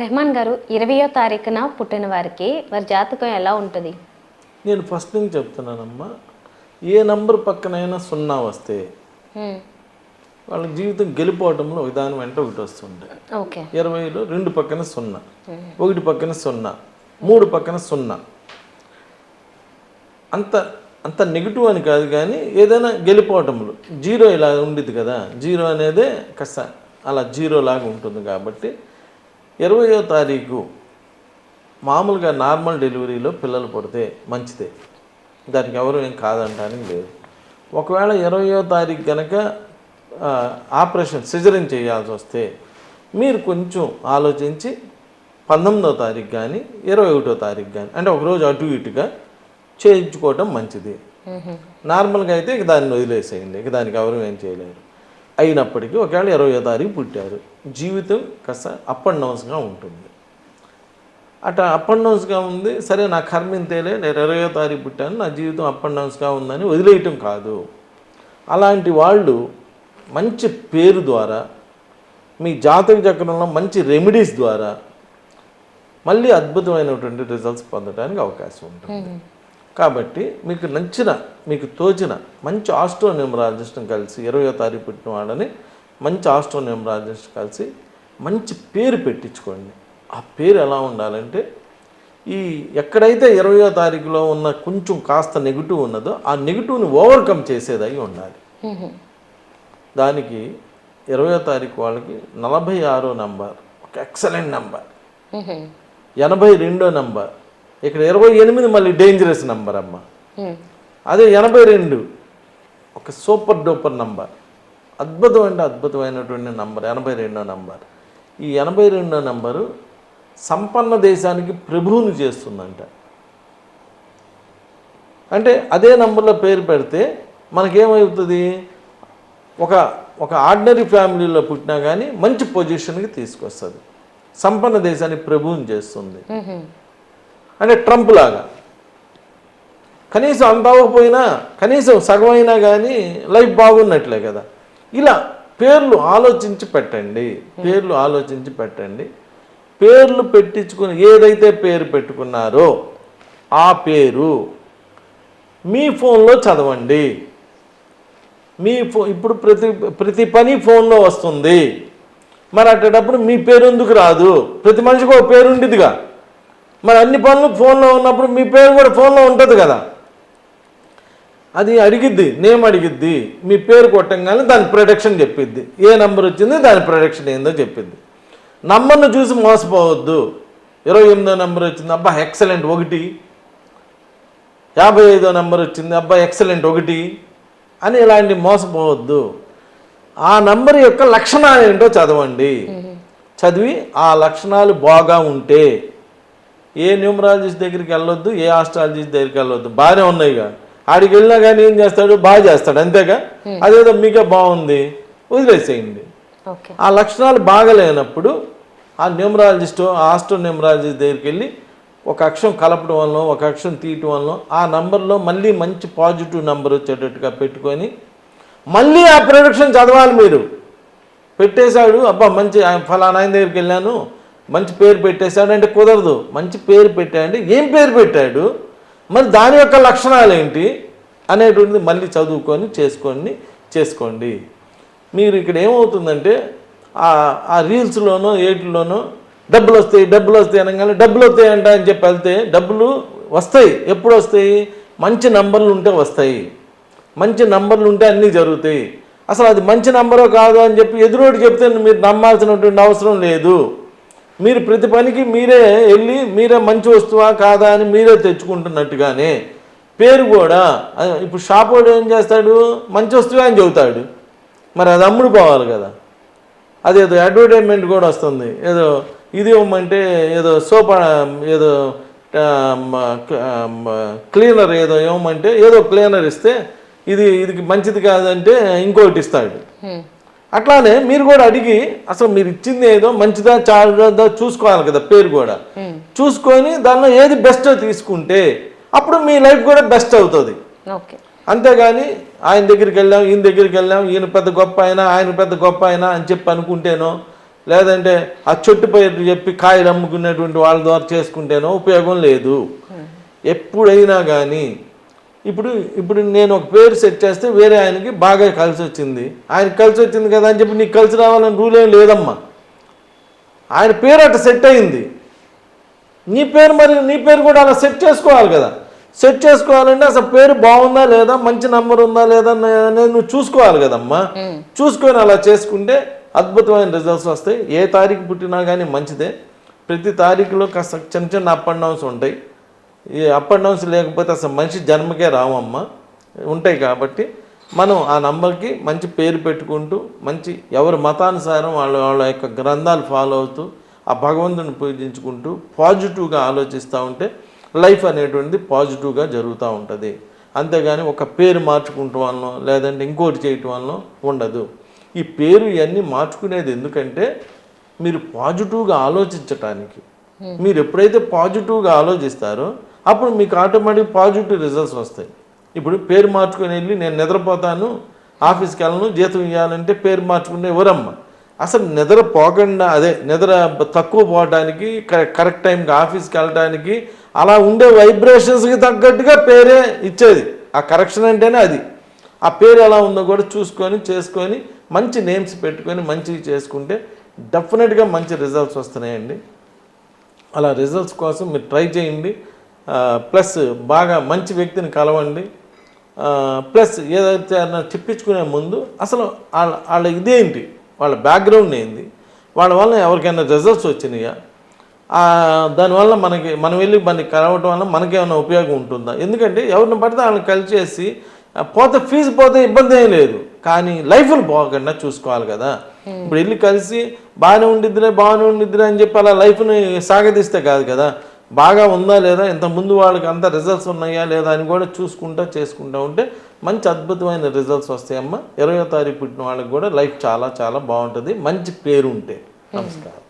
రెహమాన్ గారు ఇరవయో తారీఖున పుట్టిన వారికి వారి జాతకం ఎలా ఉంటుంది? నేను ఫస్ట్ నుంచి చెప్తున్నానమ్మా. ఏ నంబర్ పక్కనైనా సున్నా వస్తే. వాళ్ళ జీవితం గెలిపోవడంలో విధానం వెంట ఒకటి వస్తుండే ఓకే. ఇరవైలో రెండు పక్కన సున్నా ఒకటి పక్కన సున్నా మూడు పక్కన సున్నా. అంత అంత నెగిటివ్ అని కాదు కానీ ఏదైనా గెలిపోవటంలో జీరో ఇలా ఉండిద్ది కదా జీరో అనేదే కాస్త అలా జీరో లాగా ఉంటుంది కాబట్టి ఇరవయో తారీఖు మామూలుగా నార్మల్ డెలివరీలో పిల్లలు పుడితే మంచిదే. దానికి ఎవరు ఏం కాదంటానికి లేదు. ఒకవేళ ఇరవయో తారీఖు కనుక ఆపరేషన్ సిజరిన్ చేయాల్సి వస్తే మీరు కొంచెం ఆలోచించి పంతొమ్మిదో తారీఖు కానీ ఇరవై ఒకటో తారీఖు కానీ అంటే ఒకరోజు అటు ఇటుగా చేయించుకోవటం మంచిది. నార్మల్గా అయితే ఇక దాన్ని వదిలేసేయండి. ఇక దానికి ఎవరు ఏం చేయలేరు. అయినప్పటికీ ఒకవేళ ఇరవయో తారీఖు పుట్టారు. జీవితం కాస్త అప్ అండ్ డౌన్స్గా ఉంటుంది. అట్లా అప్ అండ్ డౌన్స్గా ఉంది సరే నా కర్మ ఇంతేలే నేను ఇరవయో తారీఖు పుట్టాను నా జీవితం అప్ అండ్ డౌన్స్గా ఉందని వదిలేయటం కాదు. అలాంటి వాళ్ళు మంచి పేరు ద్వారా మీ జాతక చక్రంలో మంచి రెమెడీస్ ద్వారా మళ్ళీ అద్భుతమైనటువంటి రిజల్ట్స్ పొందడానికి అవకాశం ఉంటుంది. కాబట్టి మీకు నచ్చిన మీకు తోచిన మంచి ఆస్ట్రో న్యూమరాలజిస్ట్ని కలిసి ఇరవయో తారీఖు పుట్టిన వాళ్ళని మంచి ఆస్ట్రో న్యూమరాలజిస్ట్ కలిసి మంచి పేరు పెట్టించుకోండి ఆ పేరు ఎలా ఉండాలంటే ఈ ఎక్కడైతే ఇరవయో తారీఖులో ఉన్న కొంచెం కాస్త నెగిటివ్ ఉన్నదో ఆ నెగిటివ్ని ఓవర్కమ్ చేసేదై ఉండాలి. దానికి ఇరవయో తారీఖు వాళ్ళకి నలభై ఆరో నంబర్ ఒక ఎక్సలెంట్ నంబర్. ఎనభై రెండో నంబర్ ఇక్కడ ఇరవై ఎనిమిది మళ్ళీ డేంజరస్ నంబర్ అమ్మ. అదే ఎనభై రెండు. ఒక సూపర్ డూపర్ నంబర్ అద్భుతం అంటే అద్భుతమైనటువంటి నంబర్ ఎనభై రెండో నంబర్ ఈ ఎనభై రెండో నంబరు సంపన్న దేశానికి ప్రభువుని చేస్తుందంట. అంటే అదే నంబర్లో పేరు పెడితే మనకేమవుతుంది? ఒక ఒక ఆర్డినరీ ఫ్యామిలీలో పుట్టినా కానీ మంచి పొజిషన్కి తీసుకొస్తుంది. సంపన్న దేశానికి ప్రభువుని చేస్తుంది. అంటే ట్రంప్ లాగా. కనీసం అంత అవ్వకపోయినా కనీసం సగం అయినా కానీ లైఫ్ బాగున్నట్లే కదా. ఇలా పేర్లు ఆలోచించి పెట్టండి. పేర్లు ఆలోచించి పెట్టండి. పేర్లు పెట్టించుకుని ఏదైతే పేరు పెట్టుకున్నారో ఆ పేరు మీ ఫోన్లో చదవండి. మీ ఫో ఇప్పుడు ప్రతి ప్రతి పని ఫోన్లో వస్తుంది. మరి అట్టేటప్పుడు మీ పేరు ఎందుకు రాదు? ప్రతి మనిషికి ఒక పేరు ఉండిదిగా మరి అన్ని పనులు ఫోన్లో ఉన్నప్పుడు మీ పేరు కూడా ఫోన్లో ఉంటుంది కదా. అది అడిగిద్ది నేమ్ అడిగిద్ది మీ పేరు కొట్టంగానే దాని ప్రొడక్షన్ చెప్పిద్ది. ఏ నెంబర్ వచ్చింది దాని ప్రొడక్షన్ ఏందో చెప్పిద్ది. నంబర్ను చూసి మోసపోవద్దు. ఇరవై ఎనిమిదో నెంబర్ వచ్చింది అబ్బా ఎక్సలెంట్ ఒకటి. యాభై ఐదో నెంబర్ వచ్చింది అబ్బా ఎక్సలెంట్ ఒకటి అని ఇలాంటి మోసపోవద్దు. ఆ నంబర్ యొక్క లక్షణాలు ఏంటో చదవండి. చదివి ఆ లక్షణాలు బాగా ఉంటే ఏ న్యూమరాలజిస్ట్ దగ్గరికి వెళ్ళొద్దు ఏ ఆస్ట్రాలజిస్ట్ దగ్గరికి వెళ్ళొద్దు. బాగానే ఉన్నాయిగా. ఆడికి వెళ్ళినా కానీ ఏం చేస్తాడు? బాగా చేస్తాడు అంతేగా? అదేదో మీకే బాగుంది వదిలేసేయండి. ఆ లక్షణాలు బాగలేనప్పుడు ఆ న్యూమరాలజిస్ట్ ఆస్ట్రో న్యూమరాలజిస్ట్ దగ్గరికి వెళ్ళి ఒక అక్షరం కలపడం వల్ల ఒక అక్షరం తీయటం వల్ల ఆ నంబర్లో మళ్ళీ మంచి పాజిటివ్ నెంబర్ వచ్చేటట్టుగా పెట్టుకొని మళ్ళీ ఆ ప్రొడక్షన్ చదవాలి మీరు. పెట్టేశాడు అబ్బా మంచి ఫలానా ఆయన దగ్గరికి వెళ్ళాను మంచి పేరు పెట్టేశాడు అంటే కుదరదు. మంచి పేరు పెట్టాడు ఏం పేరు పెట్టాడు? మరి దాని యొక్క లక్షణాలు ఏంటి? అనేటువంటిది మళ్ళీ చదువుకొని చేసుకొని చేసుకోండి. మీరు ఇక్కడ ఏమవుతుందంటే ఆ ఆ రీల్స్లోనో ఏటిలోనో డబ్బులు వస్తాయి డబ్బులు వస్తాయి అనగానే డబ్బులు వస్తాయి అంట అని చెప్పి వెళ్తే డబ్బులు వస్తాయి. ఎప్పుడు వస్తాయి? మంచి నంబర్లు ఉంటే వస్తాయి. మంచి నంబర్లు ఉంటే అన్నీ జరుగుతాయి. అసలు అది మంచి నంబరో కాదు అని చెప్పి ఎదురోడు చెప్తే మీరు నమ్మాల్సినటువంటి అవసరం లేదు. మీరు ప్రతి పనికి మీరే వెళ్ళి మీరే మంచి వస్తువా కాదా అని మీరే తెచ్చుకుంటున్నట్టుగానే పేరు కూడా ఇప్పుడు షాప్ వాడు ఏం చేస్తాడు? మంచి వస్తువే అని చెబుతాడు. మరి అది అమ్ముడు పోవాలి కదా. అదేదో అడ్వర్టైజ్మెంట్ కూడా వస్తుంది. ఏదో ఇది ఇవ్వమంటే ఏదో సోప్ ఏదో క్లీనర్ ఏదో ఇవ్వమంటే ఏదో క్లీనర్ ఇస్తే ఇది ఇది మంచిది కాదంటే ఇంకోటి ఇస్తాడు. అట్లానే మీరు కూడా అడిగి అసలు మీరు ఇచ్చింది ఏదో మంచిదా చాలదా చూసుకోవాలి కదా పేరు కూడా. చూసుకొని దానిలో ఏది బెస్టో తీసుకుంటే అప్పుడు మీ లైఫ్ కూడా బెస్ట్ అవుతుంది. అంతేగాని ఆయన దగ్గరికి వెళ్ళాం ఈయన దగ్గరికి వెళ్ళాం ఈయన పెద్ద గొప్ప ఆయన ఆయన పెద్ద గొప్ప ఆయన అని చెప్పి అనుకుంటేనో లేదంటే ఆ చెట్టు పేరు చెప్పి కాయలు అమ్ముకునేటువంటి వాళ్ళ ద్వారా చేసుకుంటేనో ఉపయోగం లేదు. ఎప్పుడైనా కానీ ఇప్పుడు ఇప్పుడు నేను ఒక పేరు సెట్ చేస్తే వేరే ఆయనకి బాగా కలిసి వచ్చింది. ఆయనకి కలిసి వచ్చింది కదా అని చెప్పి నీకు కలిసి రావాలని రూల్ ఏం లేదమ్మా. ఆయన పేరు అట్ట సెట్ అయింది. నీ పేరు మరి నీ పేరు కూడా అలా సెట్ చేసుకోవాలి కదా. సెట్ చేసుకోవాలంటే అసలు పేరు బాగుందా లేదా మంచి నంబర్ ఉందా లేదా అనే- అనేది నువ్వు చూసుకోవాలి కదమ్మా. చూసుకొని అలా చేసుకుంటే అద్భుతమైన రిజల్ట్స్ వస్తాయి. ఏ తారీఖు పుట్టినా కానీ మంచిదే. ప్రతి తారీఖులో కాస్త చిన్న చిన్న అప్ అండ్ డౌన్స్ ఉంటాయి. ఈ అప్ అండ్ డౌన్స్ లేకపోతే అసలు మనిషి జన్మకే రావమ్మా. ఉంటాయి కాబట్టి మనం ఆ నంబర్కి మంచి పేరు పెట్టుకుంటూ మంచి ఎవరి మతానుసారం వాళ్ళ వాళ్ళ యొక్క గ్రంథాలు ఫాలో అవుతూ ఆ భగవంతుని పూజించుకుంటూ పాజిటివ్గా ఆలోచిస్తూ ఉంటే లైఫ్ అనేటువంటిది పాజిటివ్గా జరుగుతూ ఉంటుంది. అంతేగాని ఒక పేరు మార్చుకుంటూ వలన లేదంటే ఇంకోటి చేయటం వలన ఉండదు. ఈ పేరు ఇవన్నీ మార్చుకునేది ఎందుకంటే మీరు పాజిటివ్గా ఆలోచించటానికి. మీరు ఎప్పుడైతే పాజిటివ్గా ఆలోచిస్తారో అప్పుడు మీకు ఆటోమేటిక్ పాజిటివ్ రిజల్ట్స్ వస్తాయి. ఇప్పుడు పేరు మార్చుకొని వెళ్ళి నేను నిద్రపోతాను ఆఫీస్కి వెళ్ళను జీతం ఇవ్వాలంటే పేరు మార్చుకునే ఎవరమ్మ? అసలు నిద్ర పోకుండా అదే నిద్ర తక్కువ పోవడానికి కరె- కరెక్ట్ టైంకి ఆఫీస్కి వెళ్ళడానికి అలా ఉండే వైబ్రేషన్స్కి తగ్గట్టుగా పేరే ఇచ్చేది. ఆ కరెక్షన్ అంటేనే అది. ఆ పేరు ఎలా ఉందో కూడా చూసుకొని చేసుకొని మంచి నేమ్స్ పెట్టుకొని మంచిగా చేసుకుంటే డెఫినెట్గా మంచి రిజల్ట్స్ వస్తున్నాయండి. అలా రిజల్ట్స్ కోసం మీరు ట్రై చేయండి. ప్లస్ బాగా మంచి వ్యక్తిని కలవండి. ప్లస్ ఏదైతే చెప్పించుకునే ముందు అసలు వాళ్ళ వాళ్ళ ఇదేంటి? వాళ్ళ బ్యాక్గ్రౌండ్ ఏంది? వాళ్ళ వల్ల ఎవరికైనా రిజల్ట్స్ వచ్చినాయా? దానివల్ల మనకి మనం వెళ్ళి మనకి కలవటం వల్ల మనకేమైనా ఉపయోగం ఉంటుందా? ఎందుకంటే ఎవరిని పడితే వాళ్ళని కలిసేసి పోతే ఫీజు పోతే ఇబ్బంది ఏం లేదు. కానీ లైఫ్లు పోకుండా చూసుకోవాలి కదా. ఇప్పుడు వెళ్ళి కలిసి బాగానే ఉండిద్దిలే బాగానే ఉండిద్దిలే అని చెప్పి అలా లైఫ్ని సాగదీస్తే కాదు కదా. బాగా ఉందా లేదా ఇంత ముందు వాళ్ళకి అంత రిజల్ట్స్ ఉన్నాయా లేదా అని కూడా చూసుకుంటా చేసుకుంటా ఉంటే మంచి అద్భుతమైన రిజల్ట్స్ వస్తాయమ్మా. ఇరవయో తారీఖు పుట్టిన వాళ్ళకి కూడా లైఫ్ చాలా చాలా బాగుంటుంది. మంచి పేరు ఉంటే. నమస్కారం.